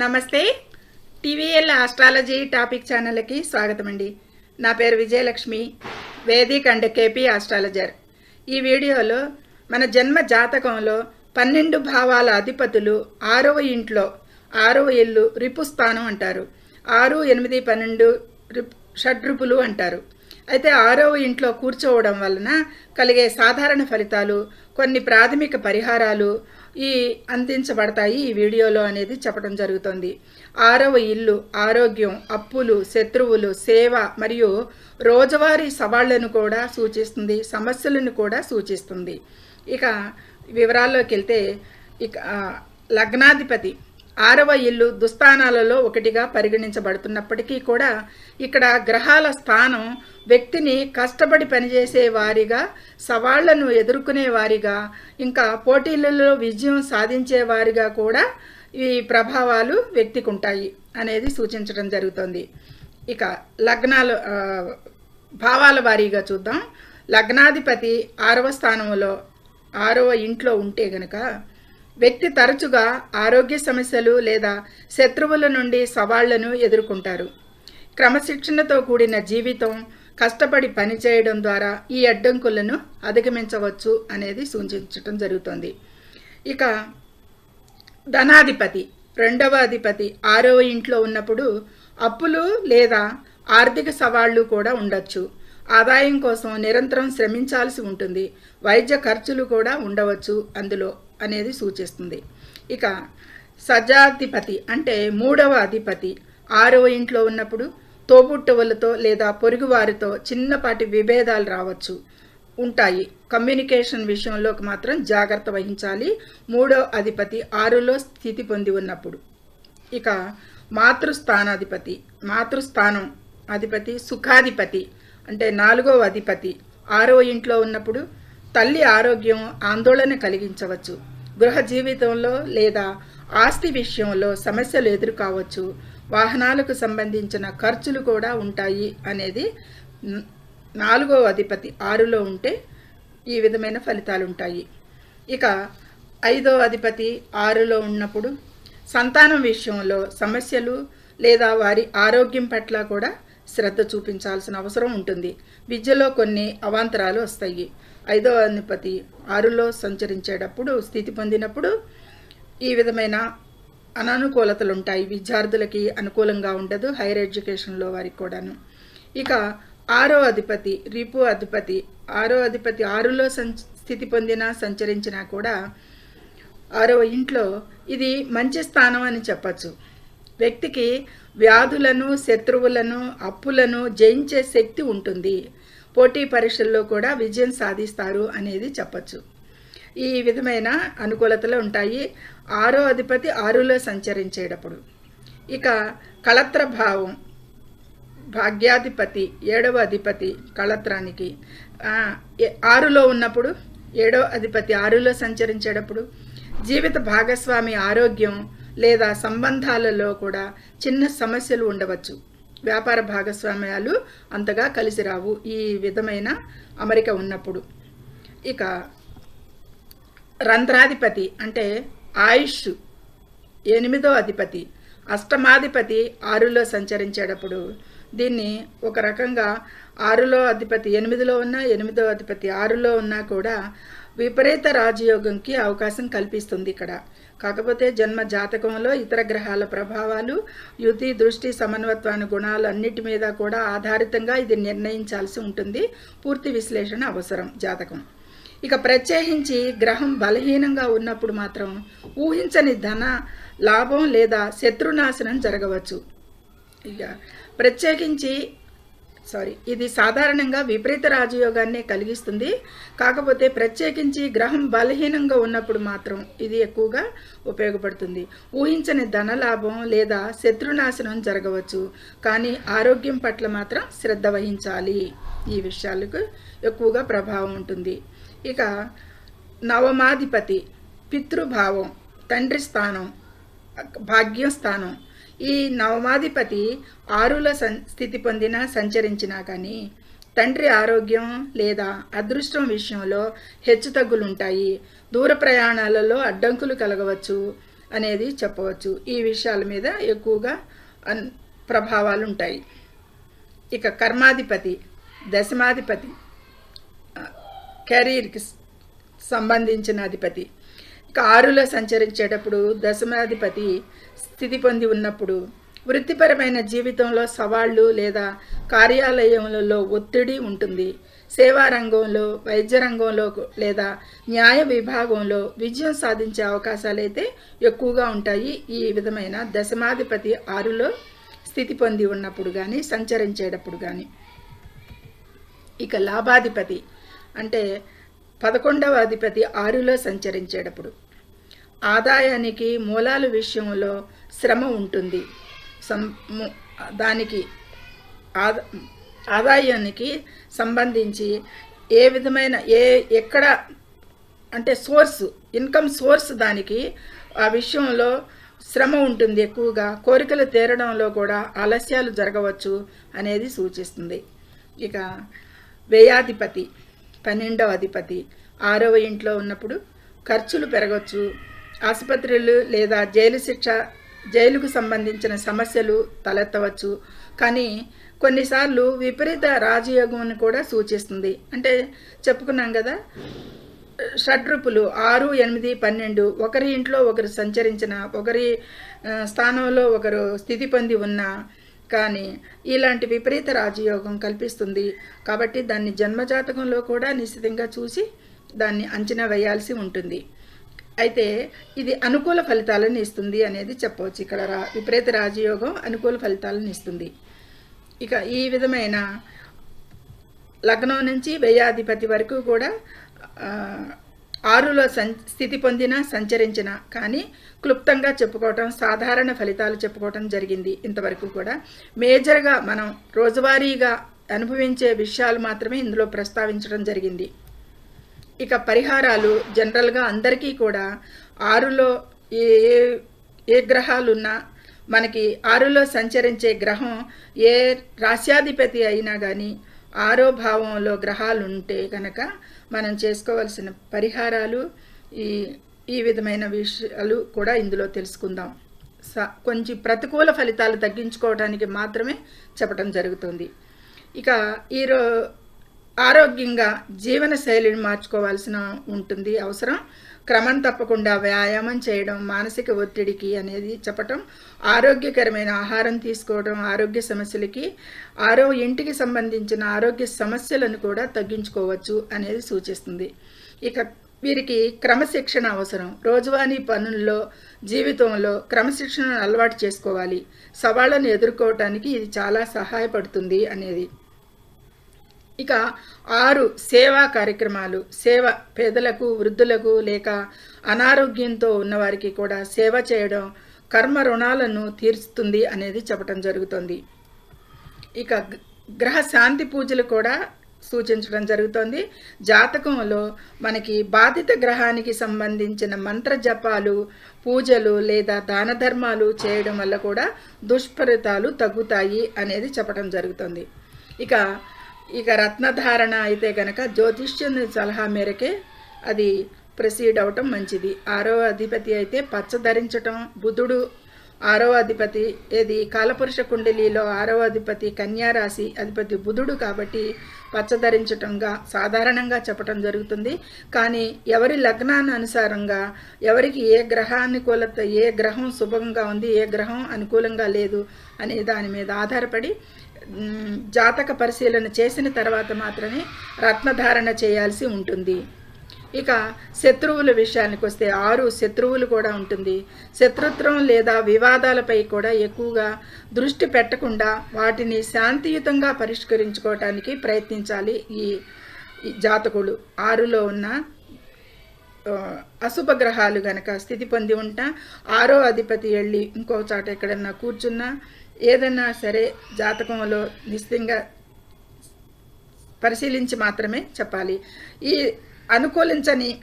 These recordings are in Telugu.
నమస్తే. టీవీఎల్ ఆస్ట్రాలజీ టాపిక్ ఛానల్కి స్వాగతం అండి నా పేరు Vijayalakshmi vedic and KP astrologer. ఈ వీడియోలో మన జన్మ జాతకంలో పన్నెండు భావాల అధిపతులు ఆరవ ఇంట్లో ఆరవ ఇల్లు రిపుస్థానం అంటారు. ఆరు ఎనిమిది పన్నెండు రిప్ షడ్రుపులు అంటారు. అయితే ఆరవ ఇంట్లో కూర్చోవడం వలన కలిగే సాధారణ ఫలితాలు కొన్ని ప్రాథమిక పరిహారాలు ఈ అందించబడతాయి ఈ వీడియోలో అనేది చెప్పడం జరుగుతుంది. ఆరవ ఇల్లు ఆరోగ్యం అప్పులు శత్రువులు సేవ మరియు రోజువారీ సవాళ్ళను కూడా సూచిస్తుంది సమస్యలను కూడా సూచిస్తుంది. ఇక వివరాల్లోకి వెళ్తే ఇక లగ్నాధిపతి ఆరవ ఇల్లు దుస్థానాలలో ఒకటిగా పరిగణించబడుతున్నప్పటికీ కూడా ఇక్కడ గ్రహాల స్థానం వ్యక్తిని కష్టపడి పనిచేసే వారిగా సవాళ్ళను ఎదుర్కొనే వారిగా ఇంకా పోటీలలో విజయం సాధించే వారిగా కూడా ఈ ప్రభావాలు వ్యక్తికి ఉంటాయి అనేది సూచించడం జరుగుతుంది. ఇక లగ్నాలు భావాల వారీగా చూద్దాం. లగ్నాధిపతి ఆరవ స్థానంలో ఆరవ ఇంట్లో ఉంటే గనక వ్యక్తి తరచుగా ఆరోగ్య సమస్యలు లేదా శత్రువుల నుండి సవాళ్ళను ఎదుర్కొంటారు. క్రమశిక్షణతో కూడిన జీవితం కష్టపడి పనిచేయడం ద్వారా ఈ అడ్డంకులను అధిగమించవచ్చు అనేది సూచించడం జరుగుతుంది. ఇక ధనాధిపతి రెండవ అధిపతి ఆరవ ఇంట్లో ఉన్నప్పుడు అప్పులు లేదా ఆర్థిక సవాళ్ళు కూడా ఉండొచ్చు. ఆదాయం కోసం నిరంతరం శ్రమించాల్సి ఉంటుంది. వైద్య ఖర్చులు కూడా ఉండవచ్చు అందులో అనేది సూచిస్తుంది. ఇక సజాధిపతి అంటే మూడవ అధిపతి. ఆరవ ఇంట్లో ఉన్నప్పుడు తోబుట్టువులతో లేదా పొరుగువారితో చిన్నపాటి విభేదాలు రావచ్చు ఉంటాయి. కమ్యూనికేషన్ విషయంలో మాత్రం జాగ్రత్త వహించాలి. మూడో అధిపతి ఆరులో స్థితి పొంది ఉన్నప్పుడు. ఇక మాతృస్థానాధిపతి. మాతృస్థానం అధిపతి సుఖాధిపతి. అంటే నాలుగో అధిపతి. ఆరో ఇంట్లో ఉన్నప్పుడు తల్లి ఆరోగ్యం ఆందోళన కలిగించవచ్చు. గృహ జీవితంలో లేదా ఆస్తి విషయంలో సమస్యలు ఎదుర్కోవచ్చు. వాహనాలకు సంబంధించిన ఖర్చులు కూడా ఉంటాయి అనేది నాలుగో అధిపతి ఆరులో ఉంటే ఈ విధమైన ఫలితాలు ఉంటాయి ఇక ఐదో అధిపతి ఆరులో ఉన్నప్పుడు సంతానం విషయంలో సమస్యలు లేదా వారి ఆరోగ్యం పట్ల కూడా శ్రద్ధ చూపించాల్సిన అవసరం ఉంటుంది. విద్యలో కొన్ని అవాంతరాలు వస్తాయి. ఐదో అధిపతి ఆరులో సంచరించేటప్పుడు స్థితి పొందినప్పుడు ఈ విధమైన అననుకూలతలు ఉంటాయి విద్యార్థులకి అనుకూలంగా ఉండదు హైయర్ ఎడ్యుకేషన్లో వారికి కూడాను. ఇక ఆరో అధిపతి రిపు అధిపతి ఆరో అధిపతి ఆరులో సంచ స్థితి పొందిన సంచరించినా కూడా ఆరో ఇంట్లో ఇది మంచి స్థానం అని చెప్పచ్చు. వ్యక్తికి వ్యాధులను శత్రువులను అప్పులను జయించే శక్తి ఉంటుంది. పోటీ పరీక్షల్లో కూడా విజయం సాధిస్తారు అనేది చెప్పచ్చు. ఈ విధమైన అనుకూలతలు ఉంటాయి. ఆరో అధిపతి ఆరులో సంచరించేటప్పుడు. ఇక కళత్ర భావం. భాగ్యాధిపతి ఏడవ అధిపతి కళత్రానికి. ఏ- ఆరులో ఉన్నప్పుడు ఏడవ అధిపతి ఆరులో సంచరించేటప్పుడు. జీవిత భాగస్వామి ఆరోగ్యం లేదా సంబంధాలలో కూడా చిన్న సమస్యలు ఉండవచ్చు. వ్యాపార భాగస్వామ్యాలు అంతగా కలిసి రావు. ఈ విధమైన అమరిక ఉన్నప్పుడు. ఇక రంధ్రాధిపతి అంటే ఆయుష్ ఎనిమిదో అధిపతి. అష్టమాధిపతి ఆరులో సంచరించేటప్పుడు దీన్ని ఒక రకంగా ఆరులో అధిపతి ఎనిమిదిలో ఉన్నా ఎనిమిదో అధిపతి ఆరులో ఉన్నా కూడా విపరీత రాజయోగంకి అవకాశం కల్పిస్తుంది ఇక్కడ. కాకపోతే జన్మ జాతకంలో ఇతర గ్రహాల ప్రభావాలు యుతి దృష్టి సమన్వత్వాన్ని గుణాలు అన్నిటి మీద కూడా ఆధారితంగా ఇది నిర్ణయించాల్సి ఉంటుంది. పూర్తి విశ్లేషణ అవసరం జాతకం. ఇక ప్రత్యేకించి గ్రహం బలహీనంగా ఉన్నప్పుడు మాత్రం ఊహించని ధన లాభం లేదా శత్రునాశనం జరగవచ్చు. ఇక ప్రత్యేకించి సారీ ఇది సాధారణంగా విపరీత రాజయోగాన్ని కలిగిస్తుంది. కాకపోతే ప్రత్యేకించి గ్రహం బలహీనంగా ఉన్నప్పుడు మాత్రం ఇది ఎక్కువగా ఉపయోగపడుతుంది. ఊహించని ధనలాభం లేదా శత్రునాశనం జరగవచ్చు. కానీ ఆరోగ్యం పట్ల మాత్రం శ్రద్ధ వహించాలి. ఈ విషయాలకు ఎక్కువగా ప్రభావం ఉంటుంది. ఇక నవమాధిపతి పితృభావం తండ్రి స్థానం భాగ్యం స్థానం ఈ నవమాధిపతి ఆరుల సం స్థితి పొందిన సంచరించినా కానీ తండ్రి ఆరోగ్యం లేదా అదృష్టం విషయంలో హెచ్చుతగ్గులుంటాయి దూర ప్రయాణాలలో అడ్డంకులు కలగవచ్చు అనేది చెప్పవచ్చు. ఈ విషయాల మీద ఎక్కువగా అన్ ప్రభావాలు ఉంటాయి ఇక కర్మాధిపతి దశమాధిపతి కెరీర్కి సంబంధించిన అధిపతి. కారులో ఆరులో సంచరించేటప్పుడు దశమాధిపతి స్థితి పొంది ఉన్నప్పుడు వృత్తిపరమైన జీవితంలో సవాళ్ళు లేదా కార్యాలయములలో ఒత్తిడి ఉంటుంది. సేవా రంగంలో వైద్య రంగంలో లేదా న్యాయ విభాగంలో విజయం సాధించే అవకాశాలు అయితే ఎక్కువగా ఉంటాయి. ఈ విధమైన దశమాధిపతి ఆరులో స్థితి పొంది ఉన్నప్పుడు కానీ సంచరించేటప్పుడు కానీ ఇక లాభాధిపతి అంటే పదకొండవ అధిపతి ఆరులో సంచరించేటప్పుడు. ఆదాయానికి మూలాలు విషయంలో శ్రమ ఉంటుంది. సం దానికి ఆదాయానికి సంబంధించి ఏ విధమైన ఏ ఎక్కడ అంటే సోర్స్ ఇన్కమ్ సోర్స్ దానికి ఆ విషయంలో శ్రమ ఉంటుంది ఎక్కువగా. కోరికలు తీరడంలో కూడా ఆలస్యాలు జరగవచ్చు అనేది సూచిస్తుంది. ఇక వ్యయాధిపతి పన్నెండవ అధిపతి. ఆరవ ఇంట్లో ఉన్నప్పుడు ఖర్చులు పెరగవచ్చు ఆసుపత్రులు లేదా జైలు శిక్ష జైలుకు సంబంధించిన సమస్యలు తలెత్తవచ్చు. కానీ కొన్నిసార్లు విపరీత రాజయోగం కూడా సూచిస్తుంది. అంటే చెప్పుకున్నాం కదా షడ్రూపులు ఆరు ఎనిమిది పన్నెండు. ఒకరి ఇంట్లో ఒకరు సంచరించిన ఒకరి స్థానంలో ఒకరు స్థితి పొంది ఉన్న కానీ ఇలాంటి విపరీత రాజయోగం కల్పిస్తుంది. కాబట్టి దాన్ని జన్మజాతకంలో కూడా నిశ్చితంగా చూసి దాన్ని అంచనా వేయాల్సి ఉంటుంది. అయితే ఇది అనుకూల ఫలితాలను ఇస్తుంది అనేది చెప్పవచ్చు. ఇక్కడ రా విపరీత రాజయోగం అనుకూల ఫలితాలను ఇస్తుంది. ఇక ఈ విధమైన లగ్నం నుంచి వ్యయాధిపతి వరకు కూడా ఆరులో సం స్థితి పొందిన సంచరించిన కానీ క్లుప్తంగా చెప్పుకోవటం సాధారణ ఫలితాలు చెప్పుకోవటం జరిగింది ఇంతవరకు కూడా. మేజర్గా మనం రోజువారీగా అనుభవించే విషయాలు మాత్రమే ఇందులో ప్రస్తావించడం జరిగింది. ఇక పరిహారాలు జనరల్గా అందరికీ కూడా ఆరులో ఏ ఏ- ఏ గ్రహాలున్నా మనకి ఆరులో సంచరించే గ్రహం ఏ రాశ్యాధిపతి అయినా కానీ ఆరో భావంలో గ్రహాలు ఉంటే కనుక మనం చేసుకోవాల్సిన పరిహారాలు ఈ ఈ విధమైన విషయాలు కూడా ఇందులో తెలుసుకుందాం. స కొంచెం ప్రతికూల ఫలితాలు తగ్గించుకోవడానికి మాత్రమే చెప్పడం జరుగుతుంది. ఇక ఈరో ఆరోగ్యంగా జీవన శైలిని మార్చుకోవాల్సిన ఉంటుంది అవసరం. క్రమం తప్పకుండా వ్యాయామం చేయడం మానసిక ఒత్తిడికి అనేది చెప్పటం ఆరోగ్యకరమైన ఆహారం తీసుకోవడం ఆరోగ్య సమస్యలకి ఆరో ఇంటికి సంబంధించిన ఆరోగ్య సమస్యలను కూడా తగ్గించుకోవచ్చు అనేది సూచిస్తుంది. ఇక వీరికి క్రమశిక్షణ అవసరం. రోజువారీ పనుల్లో జీవితంలో క్రమశిక్షణను అలవాటు చేసుకోవాలి. సవాళ్ళను ఎదుర్కోవటానికి ఇది చాలా సహాయపడుతుంది అనేది. ఇక ఆరు సేవా కార్యక్రమాలు. సేవ పేదలకు వృద్ధులకు లేక అనారోగ్యంతో ఉన్నవారికి కూడా సేవ చేయడం కర్మ రుణాలను తీరుస్తుంది అనేది చెప్పడం జరుగుతుంది. ఇక గ్రహ శాంతి పూజలు కూడా సూచించడం జరుగుతుంది. జాతకంలో మనకి బాధిత గ్రహానికి సంబంధించిన మంత్ర జపాలు పూజలు లేదా దాన ధర్మాలు చేయడం వల్ల కూడా దుష్ఫలితాలు తగ్గుతాయి అనేది చెప్పడం జరుగుతుంది. ఇక ఇక రత్నధారణ అయితే కనుక జ్యోతిష్యుని సలహా మేరకే అది ప్రొసీడ్ అవటం మంచిది. ఆరో అధిపతి అయితే పచ్చ ధరించటం బుధుడు. ఆరో అధిపతి ఏది? కాలపురుష కుండలిలో ఆరో అధిపతి కన్యారాశి అధిపతి బుధుడు కాబట్టి పచ్చ ధరించటంగా సాధారణంగా చెప్పటం జరుగుతుంది. కానీ ఎవరి లగ్నాన్ని అనుసారంగా ఎవరికి ఏ గ్రహానుకూలత ఏ గ్రహం శుభంగా ఉంది ఏ గ్రహం అనుకూలంగా లేదు అనే దాని మీద ఆధారపడి జాతక పరిశీలన చేసిన తర్వాత మాత్రమే రత్నధారణ చేయాల్సి ఉంటుంది. ఇక శత్రువుల విషయానికి వస్తే ఆరు శత్రువులు కూడా ఉంటుంది. శత్రుత్వం లేదా వివాదాలపై కూడా ఎక్కువగా దృష్టి పెట్టకుండా వాటిని శాంతియుతంగా పరిష్కరించుకోవటానికి ప్రయత్నించాలి ఈ జాతకుడు ఆరులో ఉన్న అశుభ గ్రహాలు గనక స్థితి పొంది ఉంటా ఆరో అధిపతి వెళ్ళి ఇంకో చాట ఎక్కడన్నా కూర్చున్నా ఏదన్నా సరే జాతకంలో నిశ్చితంగా పరిశీలించి మాత్రమే చెప్పాలి. ఈ అనుకూలించని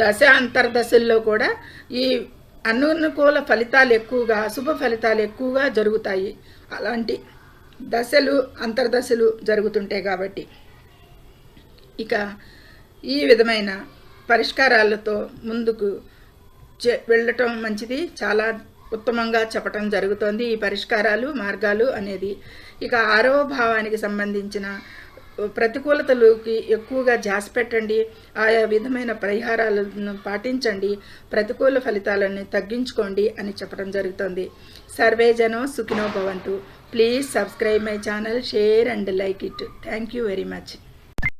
దశ అంతర్దశల్లో కూడా ఈ అనుకూల ఫలితాలు ఎక్కువగా అశుభ ఫలితాలు ఎక్కువగా జరుగుతాయి. అలాంటి దశలు అంతర్దశలు జరుగుతుంటాయి కాబట్టి. ఇక ఈ విధమైన పరిష్కారాలతో ముందుకు చే- వెళ్ళటం మంచిది. చాలా ఉత్తమంగా చెప్పటం జరుగుతోంది. ఈ పరిష్కారాలు మార్గాలు అనేది ఇక ఆరవ భావానికి సంబంధించిన ప్రతికూలతలకి ఎక్కువగా ధ్యాస పెట్టండి. ఆయా విధమైన పరిహారాలను పాటించండి. ప్రతికూల ఫలితాలను తగ్గించుకోండి అని చెప్పడం జరుగుతుంది. సర్వే జనం సుఖినో భవంతు. Please subscribe my channel share and like it. Thank you very much.